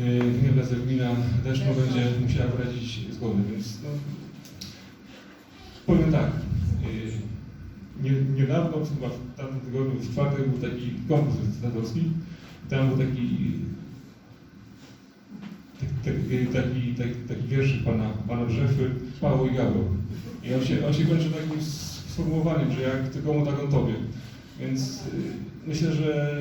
yy, gmina Blazew, gmina Deszno będzie musiała wyrazić zgodę, więc no, powiem tak. Yy, nie, niedawno, chyba w tamtym tygodniu, w czwartek był taki konkurs licytatorski. Tam był taki taki, taki, taki, taki wierszyk pana, pana Brzechwy, Paweł i Gabro. I on się, on się kończy takim sformułowaniem, że jak ty komu, tak on tobie. Więc y, myślę, że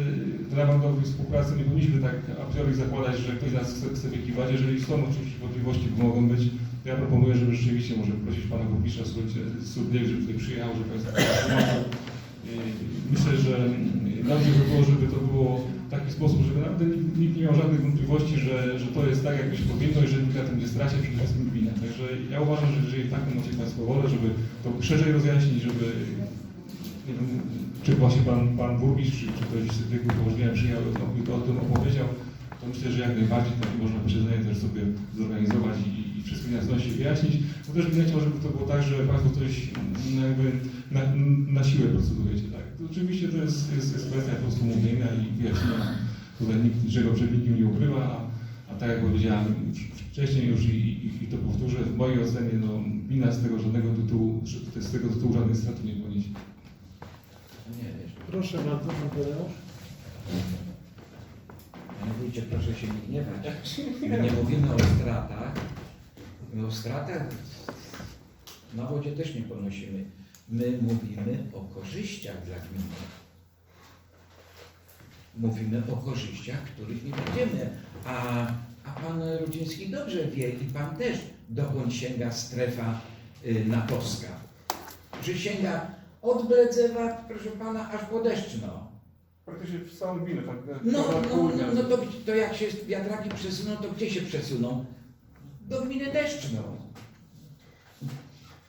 w ramach dobrej współpracy nie powinniśmy tak a priori zakładać, że ktoś nas chce, chce wykiwać. Jeżeli są oczywiście wątpliwości, bo mogą być, to ja proponuję, żeby rzeczywiście może prosić pana burmistrza Sudniek, żeby tutaj przyjechał, żeby państwo Myślę, że dobrze by było, żeby to było w taki sposób, żeby naprawdę nikt, nie miał żadnych wątpliwości, że, że to jest tak, jak być powinno i że nikt na tym nie straci, przede wszystkim gmina. Także ja uważam, że jeżeli taką macie Państwo wolę, żeby to szerzej rozjaśnić, żeby nie wiem, czy właśnie Pan, pan Burmistrz, czy, ktoś z tych położenia przyjechał i to o tym opowiedział, to myślę, że jak najbardziej takie można posiedzenie też sobie zorganizować i, i wszystkie jasności wyjaśnić. Bo też bym nie chciał, żeby to było tak, że Państwo coś mm, jakby na, na siłę procedujecie. Tak? To oczywiście to jest, jest, jest kwestia po prostu mówienia i wyjaśnienia. Tutaj nikt niczego przed nikim nie ukrywa, a, a tak jak powiedziałem wcześniej już i, i, i to powtórzę, w mojej ocenie no, gmina z tego żadnego tytułu, z tego tytułu żadnej straty nie poniesie. Proszę bardzo, pan Tadeusz. Panie wójcie, proszę się nie gniewać. My nie mówimy o stratach. My o stratach na wodzie też nie ponosimy. My mówimy o korzyściach dla gminy. Mówimy o korzyściach, których nie będziemy. A, a pan Rudziński dobrze wie i pan też, dokąd sięga strefa y, natowska. Że sięga od Bledzewa, proszę pana, aż po Deszczno. Praktycznie w całą gminę, tak? No, no, no, no to, to jak się wiatraki przesuną, to gdzie się przesuną? Do gminy Deszczną.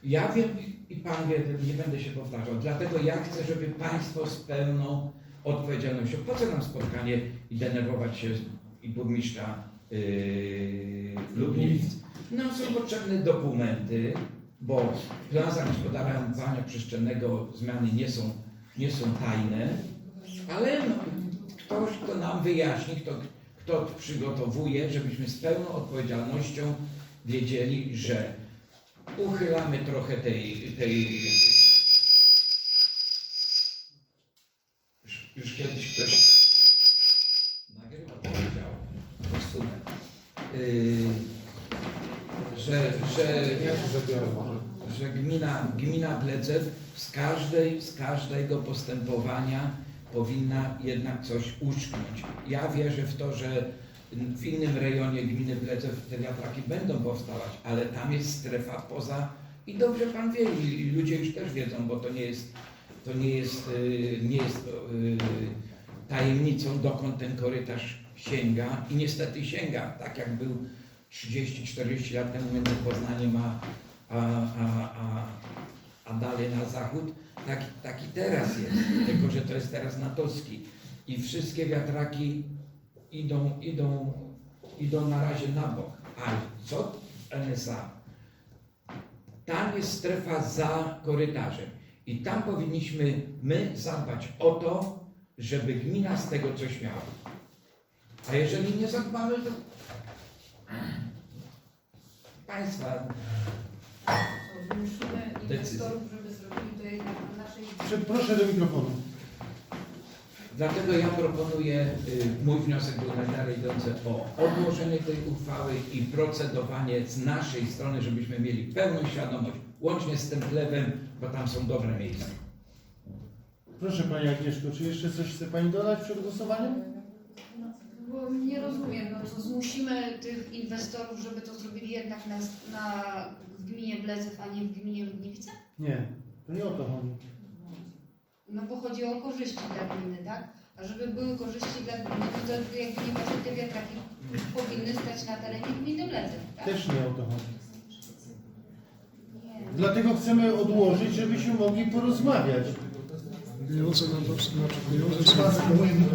Ja wiem i Pan wie, nie będę się powtarzał, dlatego ja chcę, żeby Państwo z pełną odpowiedzialnością, po co nam spotkanie i denerwować się i burmistrza yy, Lublinic. Nam są potrzebne dokumenty, bo w planach zagospodarowania przestrzennego zmiany nie są, nie są tajne, ale no, ktoś, kto nam wyjaśni, kto, kto przygotowuje, żebyśmy z pełną odpowiedzialnością wiedzieli, że uchylamy trochę tej, tej już, już kiedyś ktoś nagrywał, powiedział, usunę, yy, że, że, że gmina, gmina Bledzew z, każdej, z każdego postępowania powinna jednak coś uszknąć. Ja wierzę w to, że w innym rejonie gminy Bledzew te wiatraki będą powstawać, ale tam jest strefa poza i dobrze Pan wie i i ludzie już też wiedzą, bo to nie jest, to nie jest, y, nie jest y, tajemnicą, dokąd ten korytarz sięga i niestety sięga, tak jak był 30-40 lat temu między Poznaniem a, a, a, a, a dalej na zachód, tak, tak i teraz jest, tylko że to jest teraz natowski i wszystkie wiatraki idą, idą, idą na razie na bok. A co NSA? Tam jest strefa za korytarzem i tam powinniśmy my zadbać o to, żeby gmina z tego coś miała. A jeżeli nie zadbamy, to państwa Zmusimy Decyzja. inwestorów, żeby zrobili to jednak na naszej Prze- Proszę do mikrofonu. Dlatego ja proponuję, y, mój wniosek był na dalej idący o odłożenie tej uchwały i procedowanie z naszej strony, żebyśmy mieli pełną świadomość, łącznie z tym chlebem, bo tam są dobre miejsca. Proszę Pani Agnieszko, czy jeszcze coś chce Pani dodać przed głosowaniem? Bo nie rozumiem, no to zmusimy tych inwestorów, żeby to zrobili jednak na, na w gminie Bledzew, a nie w gminie Ludniwice? Nie, to nie o to chodzi. No bo chodzi o korzyści dla gminy, tak? A żeby były korzyści dla gminy, to jakby nie te wiatraki powinny stać na terenie gminy Bledzew, tak? Też nie o to chodzi. Nie. Dlatego chcemy odłożyć, żebyśmy mogli porozmawiać. Pieniądze na to znaczy pieniądze,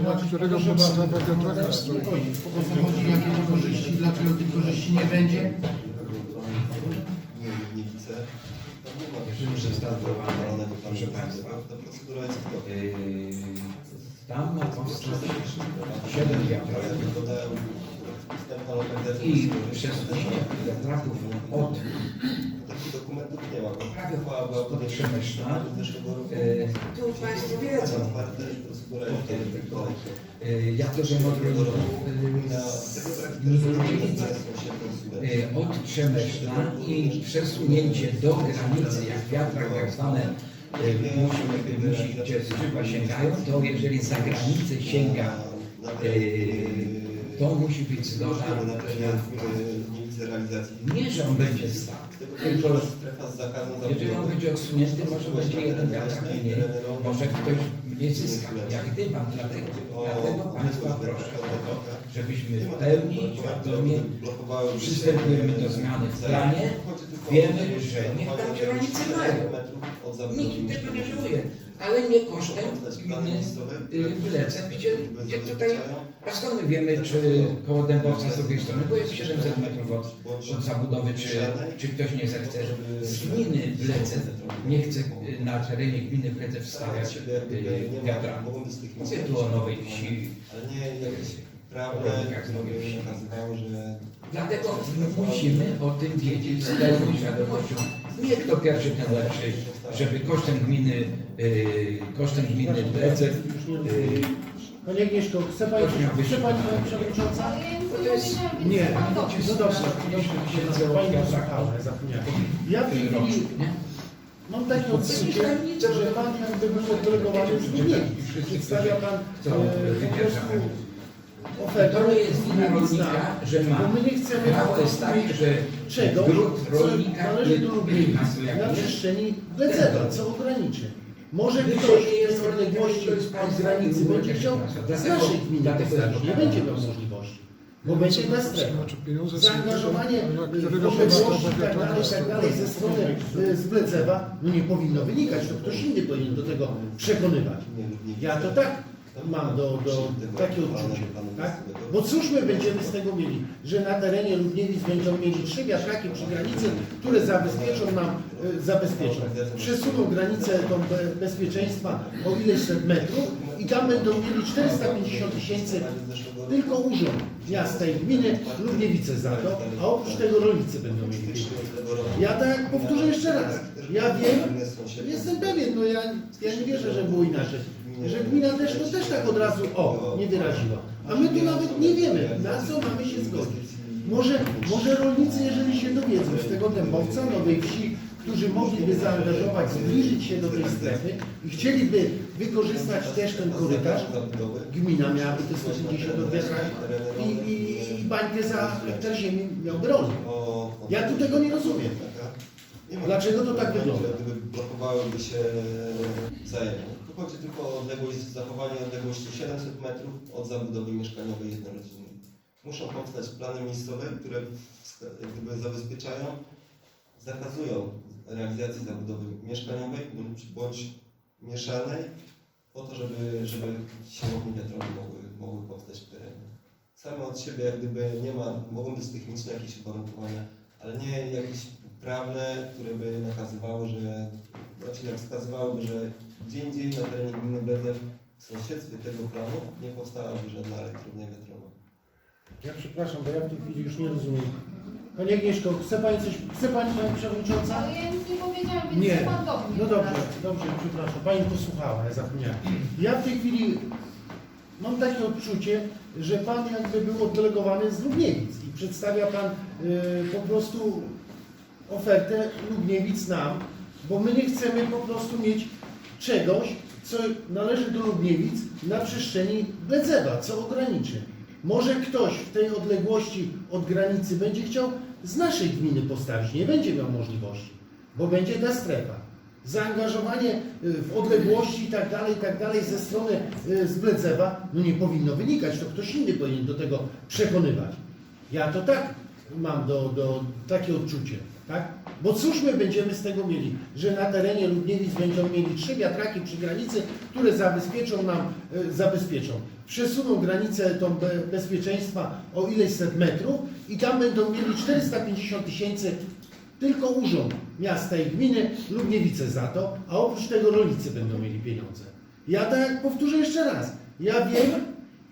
na którego podstawa wiatraka stoi. O co chodzi, jakie to korzyści, dlaczego tych korzyści nie będzie? Nie ma jeszcze przestępowanego Proszę państwa. Ta procedura jest tam ma powstać siedem wiatraków. I przesunięcie wiatraków od Takich dokumentów nie ma. Prawie spod Przemyśla. e, tu Państwo wiedzą. Tak e, Ja to wiem od rolników Gmina e, tego z charakteryzuje Mikołajczycy. sąsiednią subwencją. E, od Przemyśla i przesunięcie do granicy, jak wiatrak tak zwane e, musi, musi, gdzie skrzydła sięgają, to jeżeli za granicę sięga, e, to musi być zgoda. na terenie e, realizacji. Nie, że on będzie stał, tylko jeżeli on będzie odsunięty, może będzie jeden wiatrak mniej, może ktoś nie zyska, jak gdybam, dlatego, dlatego Państwa proszę o to, żebyśmy w pełni, świadomie przystępujemy do zmiany w planie, wiemy, że niech tam ci rolnicy mają. Nikt tego nie żałuje, ale nie kosztem gminy Blecek, gdzie, gdzie tutaj, a skąd my wiemy, czy koło Dębowca z drugiej strony, bo jest 700 metrów od, od zabudowy, czy, czy ktoś nie zechce z gminy Blecek, nie chce y, na terenie gminy Blecek wstawiać y, wiatraków. Mówię tu o Nowej Wsi, Ale nie prawne, które że Dlatego musimy o tym wiedzieć z pełną świadomością. Nie kto pierwszy, ten lepszy, żeby kosztem gminy, yy, kosztem gminy Już nie yy, rozumiem. Panie Agnieszko, chce Pani, chce Pani Pani Przewodnicząca? Nie Nie, no dobrze, dobrze, dobrze, Pani posłuchała, ja zapomniałem. Ja w tej chwili nie? mam takie odczucie, że Pan jakby był oddelegowany z Niemiec. Przedstawia Pan Co, e, po prostu ofertę. To nie jest wina rolnika, że ma. Bo my nie chcemy Prawo jest takie, że czegoś, drut co rolnika należy do Lublina na przestrzeni Bleceba, co ograniczy. Może ktoś to w nie jest tej odległości od granicy będzie chciał państwa. z Dlatego- naszej gminy dlatego postawić. Nie będzie miał możliwości, bo będzie na z Zaangażowanie w i tak dalej, i tak dalej ze strony y, z Bledzewa, no nie powinno wynikać, to ktoś inny powinien do tego przekonywać. Ja to tak mam do, do takie odczucie, tak? Bo cóż my będziemy z tego mieli, że na terenie Ludniewic będą mieli trzy wiatraki przy granicy, które zabezpieczą nam, y, zabezpieczą. Przesuną granicę tą be, bezpieczeństwa o ileś set metrów i tam będą mieli 450 tysięcy tylko urząd miasta i gminy Ludniewice za to, a oprócz tego rolnicy będą mieli pieniądze. Ja tak powtórzę jeszcze raz. Ja wiem, jestem pewien, no ja, ja nie wierzę, że było inaczej. Że gmina też to też tak od razu o, nie wyraziła. A my tu nawet nie wiemy, na co mamy się zgodzić. Może, może rolnicy, jeżeli się dowiedzą z tego dębowca, nowej wsi, którzy mogliby zaangażować, zbliżyć się do tej strefy i chcieliby wykorzystać też ten korytarz, gmina miałaby te 150 odwiatraki i, i, i bańkę za hektar ziemi miałby. Ja tu tego nie rozumiem. Dlaczego to tak wygląda? Gdyby blokowałyby się wzajemnie. Tu chodzi tylko o odległość, zachowanie odległości 700 metrów od zabudowy mieszkaniowej jednorodzinnej. Muszą powstać plany miejscowe, które gdyby zabezpieczają, zakazują realizacji zabudowy mieszkaniowej bądź, bądź mieszanej po to, żeby, żeby siłownie wiatrowe mogły, mogły powstać w terenie. Same od siebie jak gdyby nie ma, mogą być techniczne jakieś uwarunkowania, ale nie jakieś prawne, które by nakazywały, że, znaczy jak wskazywałyby, że gdzie indziej na terenie gminy Bledzew w sąsiedztwie tego planu nie powstałaby żadna elektrownia wiatrowa. Ja przepraszam, bo ja w tej chwili już nie rozumiem. Pani Agnieszko, chce Pani coś, chce Pani Pani Przewodnicząca? Ale ja nic nie powiedziałam, więc Nie. pan do mnie No dobrze, teraz. dobrze, przepraszam. Pani posłuchała, ja zapomniałem. Ja w tej chwili mam takie odczucie, że Pan jakby był oddelegowany z Lubniewic i przedstawia Pan y, po prostu ofertę Lubniewic nam, bo my nie chcemy po prostu mieć czegoś, co należy do Lubniewic na przestrzeni Bledzewa, co ograniczy. Może ktoś w tej odległości od granicy będzie chciał z naszej gminy postawić, nie będzie miał możliwości, bo będzie ta strefa. Zaangażowanie y, w odległości i tak dalej, i tak dalej ze strony y, z Bledzewa, no nie powinno wynikać, to ktoś inny powinien do tego przekonywać. Ja to tak mam do, do takie odczucie, tak? Bo cóż my będziemy z tego mieli, że na terenie Ludniewic będą mieli trzy wiatraki przy granicy, które zabezpieczą nam, e, zabezpieczą. Przesuną granicę tą be, bezpieczeństwa o ileś set metrów i tam będą mieli 450 tysięcy tylko urząd miasta i gminy Lubniewice za to, a oprócz tego rolnicy będą mieli pieniądze. Ja tak powtórzę jeszcze raz. Ja wiem,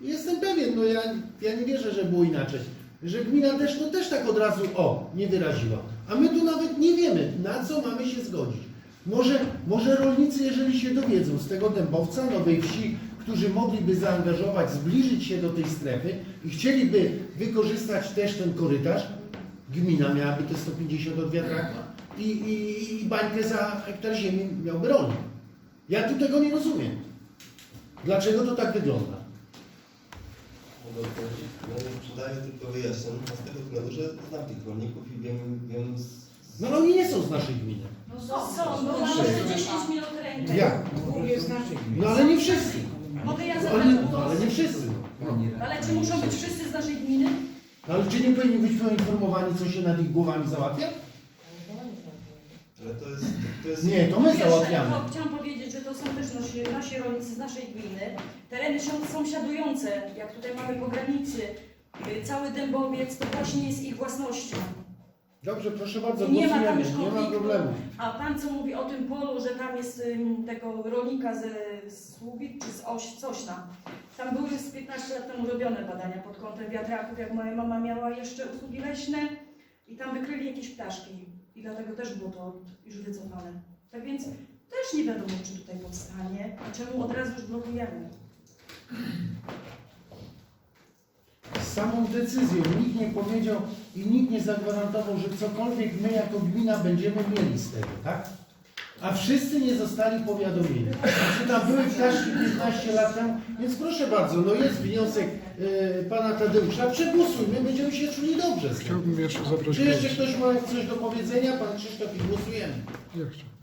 jestem pewien, no ja, ja nie wierzę, że było inaczej. że gmina też, no też tak od razu, o, nie wyraziła. A my tu nawet nie wiemy, na co mamy się zgodzić. Może, może rolnicy, jeżeli się dowiedzą z tego dębowca, nowej wsi, którzy mogliby zaangażować, zbliżyć się do tej strefy i chcieliby wykorzystać też ten korytarz, gmina miałaby te 150 od wiatraka i, i, i bańkę za hektar ziemi miałby rolnik. Ja tu tego nie rozumiem. Dlaczego to tak wygląda? Odpowiedzieć? No, przydaję tylko wyjaśnień, a z tego względu, że znam tych rolników i wiem, wiem z... No ale oni nie są z naszej gminy. No są, są, bo mamy 10 minut ręki. Jak? Dwóch jest No ale nie wszyscy. Mogę ja no, ale głos? nie wszyscy. Ale czy muszą być wszyscy z naszej gminy? No, ale czy nie powinni być poinformowani, co się nad ich głowami załatwia? Ale to jest... To jest Nie, to my załatwiamy. chciałam powiedzieć, że to są też nasi, nasi rolnicy z naszej gminy. Tereny są- sąsiadujące, jak tutaj mamy po granicy. y, Cały Dębowiec to właśnie jest ich własnością. Dobrze, proszę bardzo, I nie ma tam już nie ma konfliktu. problemu. A pan co mówi o tym polu, że tam jest ym, tego rolnika ze Słubic czy z Oś, Sośna. Tam były z 15 lat temu robione badania pod kątem wiatraków, jak moja mama miała jeszcze usługi leśne i tam wykryli jakieś ptaszki i dlatego też było to już wycofane. Tak więc też nie wiadomo, czy tutaj powstanie, a czemu od razu już blokujemy. Z samą decyzją nikt nie powiedział i nikt nie zagwarantował, że cokolwiek my jako gmina będziemy mieli z tego, tak? A wszyscy nie zostali powiadomieni. Czy tam były ptaszki 15 lat temu? Więc proszę bardzo, no jest wniosek e, pana Tadeusza, przegłosujmy, będziemy się czuli dobrze z tym. Chciałbym jeszcze zabrać Czy jeszcze ktoś ma coś do powiedzenia? Pan Krzysztof i głosujemy. Ja.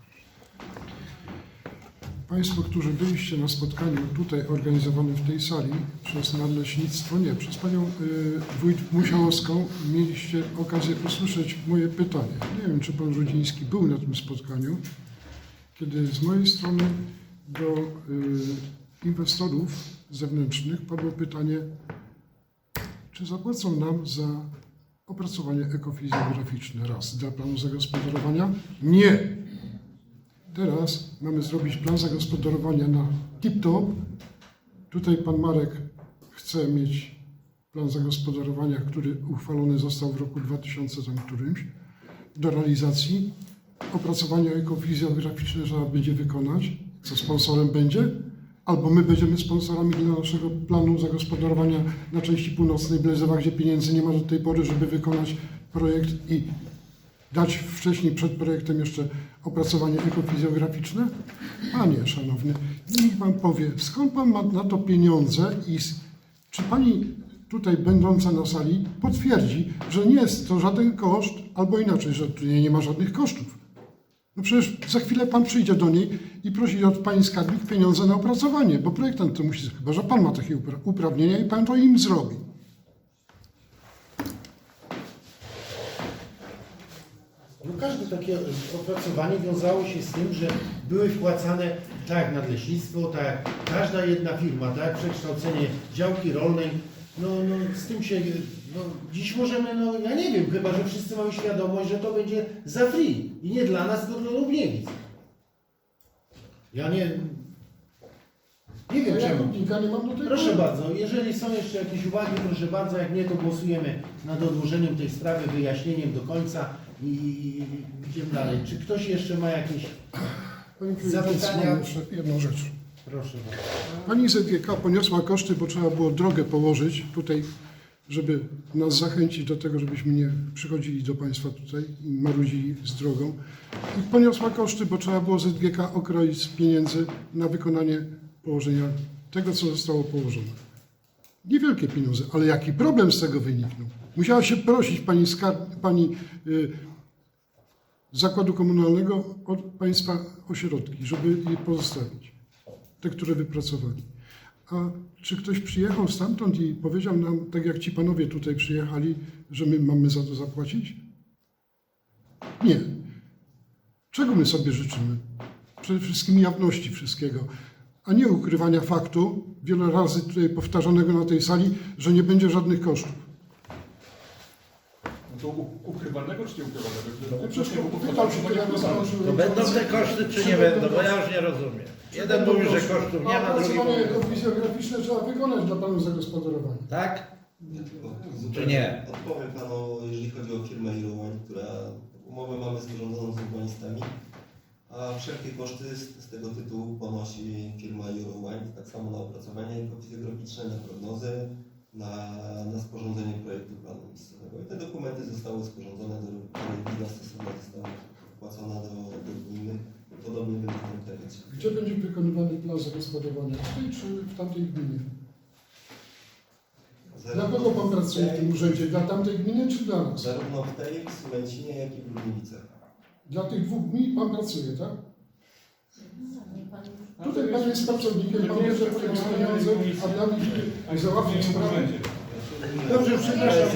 Państwo, którzy byliście na spotkaniu tutaj organizowanym w tej sali przez Nadleśnictwo, nie, przez Panią y, Wójt Musiałowską mieliście okazję usłyszeć moje pytanie. Nie wiem, czy Pan Rudziński był na tym spotkaniu, kiedy z mojej strony do y, inwestorów zewnętrznych padło pytanie, czy zapłacą nam za opracowanie ekofizjograficzne raz dla planu zagospodarowania? Nie. Teraz mamy zrobić plan zagospodarowania na tip-top. Tutaj pan Marek chce mieć plan zagospodarowania, który uchwalony został w roku 2000 tam którymś, do realizacji. Opracowanie ekofizjograficzne trzeba będzie wykonać. Co sponsorem będzie? Albo my będziemy sponsorami dla naszego planu zagospodarowania na części północnej Blezewa, gdzie pieniędzy nie ma do tej pory, żeby wykonać projekt i dać wcześniej przed projektem jeszcze opracowanie ekofizjograficzne? Panie szanowny, niech pan powie, skąd pan ma na to pieniądze i czy pani tutaj będąca na sali potwierdzi, że nie jest to żaden koszt, albo inaczej, że tu nie ma żadnych kosztów? No przecież za chwilę pan przyjdzie do niej i prosi od pani skarbnik pieniądze na opracowanie, bo projektant to musi, chyba że pan ma takie upra- uprawnienia i pan to im zrobi. No każde takie opracowanie wiązało się z tym, że były wpłacane tak jak nadleśnictwo, tak jak każda jedna firma, tak jak przekształcenie działki rolnej. No, no z tym się, no dziś możemy, no ja nie wiem, chyba że wszyscy mamy świadomość, że to będzie za free i nie dla nas, tylko dla Lubniewic. Ja nie, nie wiem Ja czemu. Rudnika nie mam do tego. Proszę bardzo, jeżeli są jeszcze jakieś uwagi, proszę bardzo, jak nie, to głosujemy nad odłożeniem tej sprawy, wyjaśnieniem do końca i, idziemy dalej. Czy ktoś jeszcze ma jakieś... Panie Przewodniczący, Zapytania? jeszcze jedną rzecz. Proszę bardzo. Pani ZGK poniosła koszty, bo trzeba było drogę położyć tutaj, żeby nas zachęcić do tego, żebyśmy nie przychodzili do Państwa tutaj i marudzili z drogą. I poniosła koszty, bo trzeba było ZGK okroić z pieniędzy na wykonanie położenia tego, co zostało położone. Niewielkie pieniądze, ale jaki problem z tego wyniknął? Musiała się prosić pani, skarb, pani y, zakładu komunalnego od państwa ośrodki, żeby je pozostawić te, które wypracowali. A czy ktoś przyjechał stamtąd i powiedział nam, tak jak ci panowie tutaj przyjechali, że my mamy za to zapłacić? Nie. Czego my sobie życzymy? Przede wszystkim jawności wszystkiego, a nie ukrywania faktu, wiele razy tutaj powtarzanego na tej sali, że nie będzie żadnych kosztów. To u- ukrywanego czy nie ukrywanego? No, przecież pytał się tyle razy, To będą te koszty, czy nie będą? Bo ja już nie rozumiem. Jeden mówi, że kosztów nie ma, drugi mówi... Opracowanie ekofizjograficzne trzeba wykonać dla planu zagospodarowania. Tak? Czy nie? Odpowiem panu, jeżeli chodzi o firmę Eurowine, która umowę mamy sporządzoną z urbanistami, a wszelkie koszty z, z tego tytułu ponosi firma Eurowine, tak samo na opracowanie graficzne, na prognozy, na, na sporządzenie projektu planu miejscowego. I te dokumenty zostały sporządzone do gmina, stosownie zostały wpłacone do, do gminy. Podobnie będzie w tym terenie. Gdzie będzie wykonywany plan zagospodarowania? Tutaj czy w tamtej gminie? Dla kogo pan pracuje w tym urzędzie? Dla tamtej gminy czy dla nas? Zarówno w tej, w Sulęcinie, jak i w Lublinice. Dla tych dwóch gmin pan pracuje, tak? Tutaj pan jest pracownikiem, pan bierze pieniądze, a dla nich A załatwić sprawę. Dobrze, przepraszam.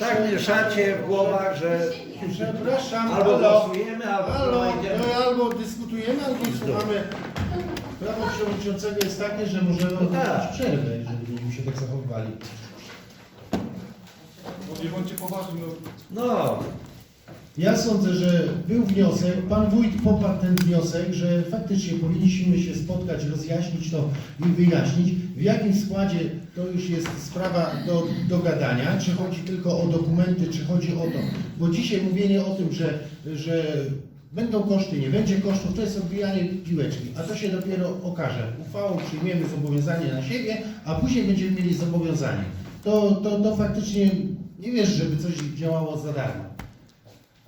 Tak mieszacie w głowach, że Przepraszam, albo halo. głosujemy, albo Halo, no albo dyskutujemy, albo słuchamy. Prawo przewodniczącego jest takie, że możemy No tak. robić przerwę, jeżeli będziemy się tak zachowywali. Bo nie bądźcie poważni, no No, Ja sądzę, że był wniosek, pan wójt poparł ten wniosek, że faktycznie powinniśmy się spotkać, rozjaśnić to i wyjaśnić, w jakim składzie to już jest sprawa do, do gadania, czy chodzi tylko o dokumenty, czy chodzi o to, bo dzisiaj mówienie o tym, że, że będą koszty, nie będzie kosztów, to jest odbijanie piłeczki, a to się dopiero okaże. Uchwałą przyjmiemy zobowiązanie na siebie, a później będziemy mieli zobowiązanie. To, to, to faktycznie nie wiesz, żeby coś działało za darmo.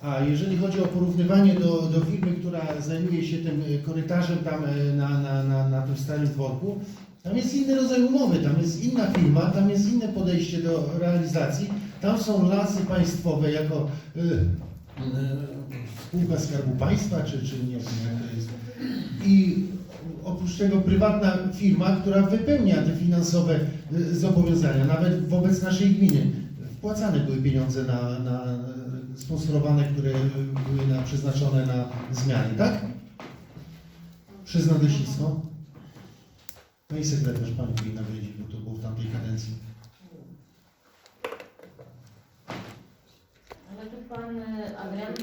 A jeżeli chodzi o porównywanie do, do firmy, która zajmuje się tym y, korytarzem tam y, na, na, na, na tym starym dworku, tam jest inny rodzaj umowy, tam jest inna firma, tam jest inne podejście do realizacji. Tam są lasy państwowe jako y, y, spółka Skarbu Państwa, czy, czy nie wiem jak to jest. I oprócz tego prywatna firma, która wypełnia te finansowe zobowiązania, nawet wobec naszej gminy. Wpłacane były pieniądze na, na sponsorowane, które były na, przeznaczone na zmiany, tak? Przez nadleśnictwo. No i sekretarz pan powinna wiedzieć, bo to było w tamtej kadencji. Ale to pan e, Adrian